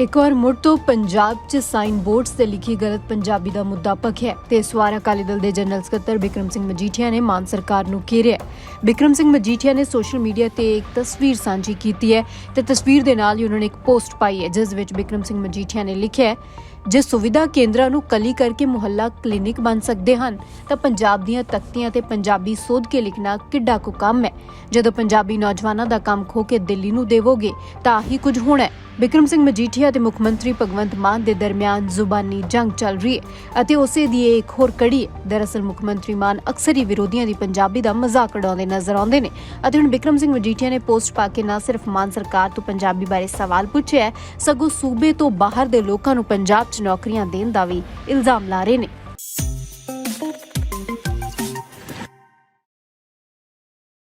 ਇੱਕ ਵਾਰ ਮੁੜ ਤੋਂ ਪੰਜਾਬ 'ਚ ਸਾਈਨ ਬੋਰਡਸ ਤੇ ਲਿਖੀ ਗਲਤ ਪੰਜਾਬੀ ਦਾ ਮੁੱਦਾ ਭਖਿਆ ਤੇ ਇਸ ਵਾਰ ਅਕਾਲੀ ਦਲ ਦੇ ਜਨਰਲ ਸਕੱਤਰ ਬਿਕਰਮ ਸਿੰਘ ਮਜੀਠੀਆ ਨੇ ਮਾਨ ਸਰਕਾਰ ਨੂੰ ਘੇਰਿਆ ਬਿਕਰਮ ਸਿੰਘ ਮਜੀਠੀਆ ਨੇ ਸੋਸ਼ਲ ਮੀਡੀਆ ਤੇ ਇੱਕ ਤਸਵੀਰ ਸਾਂਝੀ ਕੀਤੀ ਹੈ ਤੇ ਤਸਵੀਰ ਦੇ ਨਾਲ ਹੀ ਉਹਨਾਂ ਨੇ ਇੱਕ ਪੋਸਟ ਪਾਈ ਹੈ, ਜਿਸ ਵਿੱਚ ਬਿਕਰਮ ਸਿੰਘ ਮਜੀਠੀਆ ਨੇ ਲਿਖਿਆ ਜੇ ਸੁਵਿਧਾ ਕੇਂਦਰਾਂ ਨੂੰ ਕਲੀ ਕਰਕੇ ਮੁਹੱਲਾ ਕਲੀਨਿਕ ਬਣ ਸਕਦੇ ਹਨ, ਤਾਂ ਪੰਜਾਬ ਦੀਆਂ ਤਖਤੀਆਂ ਤੇ ਪੰਜਾਬੀ ਸੋਧ ਕੇ ਲਿਖਣਾ ਕਿੱਡਾ ਕੁ ਕੰਮ ਹੈ। ਜਦੋਂ ਪੰਜਾਬੀ ਨੌਜਵਾਨਾਂ ਦਾ ਕੰਮ ਖੋ ਕੇ ਦਿੱਲੀ ਨੂੰ ਦੇਵੋਗੇ, ਤਾਂ ਹੀ ਕੁਝ ਹੋਣਾ ਹੈ। ਬਿਕਰਮ ਸਿੰਘ ਮਜੀਠੀਆ ਤੇ ਮੁੱਖ ਮੰਤਰੀ ਭਗਵੰਤ ਮਾਨ ਦੇ ਦਰਮਿਆਨ ਜ਼ੁਬਾਨੀ ਜੰਗ ਚੱਲ ਰਹੀ ਹੈ ਅਤੇ ਉਸੇ ਦੀ ਇਹ ਇੱਕ ਹੋਰ ਕੜੀ ਹੈ। ਦਰਅਸਲ ਮੁੱਖ ਮੰਤਰੀ ਮਾਨ ਅਕਸਰ ਹੀ ਵਿਰੋਧੀਆਂ ਦੀ ਪੰਜਾਬੀ ਦਾ ਮਜ਼ਾਕ ਉਡਾਉਂਦੇ ਨਜ਼ਰ ਆਉਂਦੇ ਨੇ। ਅਤੇ ਹੁਣ ਬਿਕਰਮ ਸਿੰਘ ਮਜੀਠੀਆ ਨੇ ਪੋਸਟ ਪਾ ਕੇ ਨਾ ਸਿਰਫ ਮਾਨ ਸਰਕਾਰ ਤੋਂ ਪੰਜਾਬੀ ਬਾਰੇ ਸਵਾਲ ਪੁੱਛਿਆ ਸਗੋਂ ਸੂਬੇ ਤੋਂ ਬਾਹਰ ਦੇ ਲੋਕਾਂ ਨੂੰ ਪੰਜਾਬ 'ਚ ਨੌਕਰੀਆਂ ਦੇਣ ਦਾ ਵੀ ਇਲਜ਼ਾਮ ਲਾ ਰਹੇ ਨੇ।